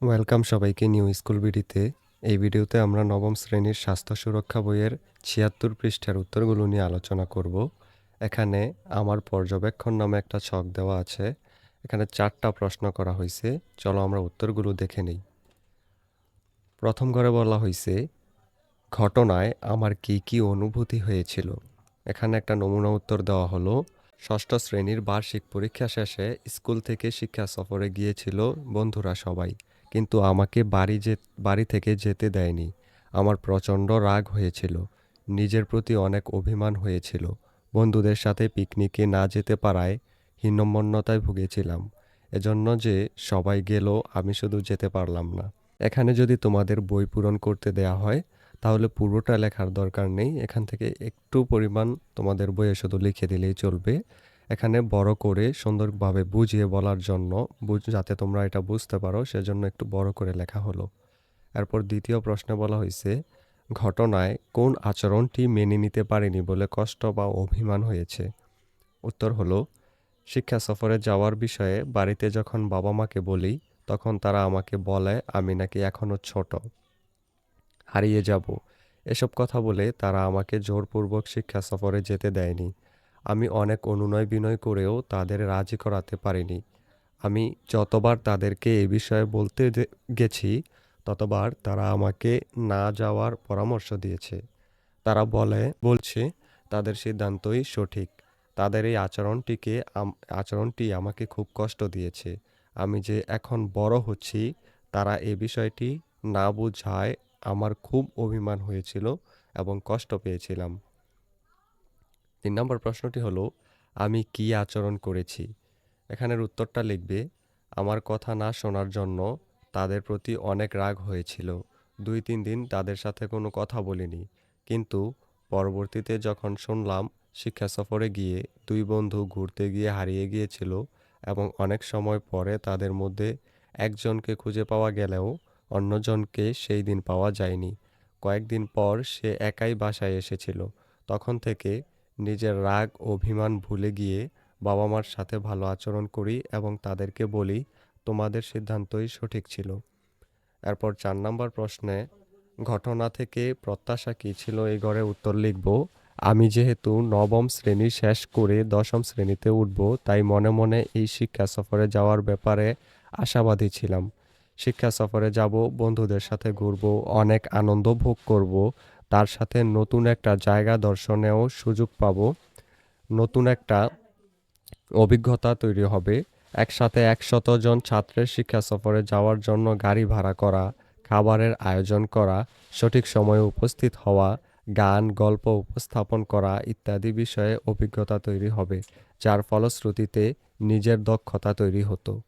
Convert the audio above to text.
Welcome সবাইকে new school বিডিতে। এই ভিডিওতে আমরা নবম শ্রেণির স্বাস্থ্য সুরক্ষা বইয়ের ছিয়াত্তর পৃষ্ঠার উত্তরগুলো নিয়ে আলোচনা করব। এখানে আমার পর্যবেক্ষণ নামে একটা ছক দেওয়া আছে। এখানে চারটা প্রশ্ন করা হয়েছে চলো আমরা উত্তরগুলো দেখে নিই। প্রথম ঘরে বলা হয়েছে ঘটনায় আমার কি কি অনুভূতি হয়েছিল? এখানে একটা নমুনা উত্তর দেওয়া হলো, ষষ্ঠ শ্রেণির বার্ষিক পরীক্ষা শেষে স্কুল থেকে শিক্ষা সফরে গিয়েছিল বন্ধুরা সবাই। কিন্তু আমাকে বাড়ি যে, বাড়ি থেকে যেতে দেয়নি। আমার প্রচণ্ড রাগ হয়েছিল। নিজের প্রতি অনেক অভিমান হয়েছিল। বন্ধুদের সাথে পিকনিকে না যেতে পারায় হীনম্মন্যতায় ভুগেছিলাম। এজন্য যে সবাই গেল, আমি শুধু যেতে পারলাম না। এখানে যদি তোমাদের বই পূরণ করতে দেয়া হয়, তাহলে পুরোটা লেখার দরকার নেই। এখান থেকে একটু পরিমাণ তোমাদের বইয়ে শুধু লিখে দিলেই চলবে। এখানে বড় করে সুন্দরভাবে বুঝিয়ে বলার জন্য যাতে তোমরা এটা বুঝতে পারো, সেজন্য একটু বড় করে লেখা হলো। এরপর দ্বিতীয় প্রশ্নে বলা হয়েছে, ঘটনায় কোন আচরণটি মেনে নিতে পারেনি বলে কষ্ট বা অভিমান হয়েছে? উত্তর হলো, শিক্ষা সফরে যাওয়ার বিষয়ে বাড়িতে যখন বাবা মাকে বলি, তখন তারা আমাকে বলে, আমি নাকি এখনও ছোট। হারিয়ে যাব। এসব কথা বলে তারা আমাকে জোরপূর্বক শিক্ষা সফরে যেতে দেয়নি। আমি অনেক অনুনয় বিনয় করেও তাদের রাজি করাতে পারিনি। আমি যতবার তাদেরকে এ বিষয়ে বলতে গেছি, ততবার তারা আমাকে না যাওয়ার পরামর্শ দিয়েছে। তারা বলে, বলছে, তাদের সিদ্ধান্তই সঠিক। তাদের এই আচরণটিকে আচরণটি আমাকে খুব কষ্ট দিয়েছে। আমি যে এখন বড় হচ্ছি, তারা এ বিষয়টি না বুঝায় আমার খুব অভিমান হয়েছিল এবং কষ্ট পেয়েছিলাম। তিন নম্বর প্রশ্নটি হলো, আমি কি আচরণ করেছি? এখানের উত্তরটা লিখবে, আমার কথা না শোনার জন্য তাদের প্রতি অনেক রাগ হয়েছিল। দুই তিন দিন তাদের সাথে কোনো কথা বলিনি। কিন্তু পরবর্তীতে যখন শুনলাম, শিক্ষা সফরে গিয়ে দুই বন্ধু ঘুরতে গিয়ে হারিয়ে গিয়েছিল এবং অনেক সময় পরে তাদের মধ্যে একজনকে খুঁজে পাওয়া গেলেও অন্যজনকে সেই দিন পাওয়া যায়নি। কয়েকদিন পর সে একাই বাসায় এসেছিল। তখন থেকে নিজের রাগ, অভিমান ভুলে গিয়ে বাবা মার সাথে ভালো আচরণ করি এবং তাদেরকে বলি, তোমাদের সিদ্ধান্তই সঠিক ছিল। এরপর চার নম্বর প্রশ্নে, ঘটনা থেকে প্রত্যাশা কী ছিল? এই ঘরে উত্তর লিখব, আমি যেহেতু নবম শ্রেণি শেষ করে দশম শ্রেণীতে উঠব, তাই মনে মনে এই শিক্ষা সফরে যাওয়ার ব্যাপারে আশাবাদী ছিলাম। শিক্ষা সফরে যাব, বন্ধুদের সাথে ঘুরব, অনেক আনন্দ ভোগ করব তার সাথে নতুন একটা জায়গা দর্শনেও সুযোগ পাবো। নতুন একটা অভিজ্ঞতা তৈরি হবে। একসাথে একশত জন ছাত্রের শিক্ষা সফরে যাওয়ার জন্য গাড়ি ভাড়া করা, খাবারের আয়োজন করা, সঠিক সময়ে উপস্থিত হওয়া, গান, গল্প উপস্থাপন করা ইত্যাদি বিষয়ে অভিজ্ঞতা তৈরি হবে, যার ফলশ্রুতিতে নিজের দক্ষতা তৈরি হতো।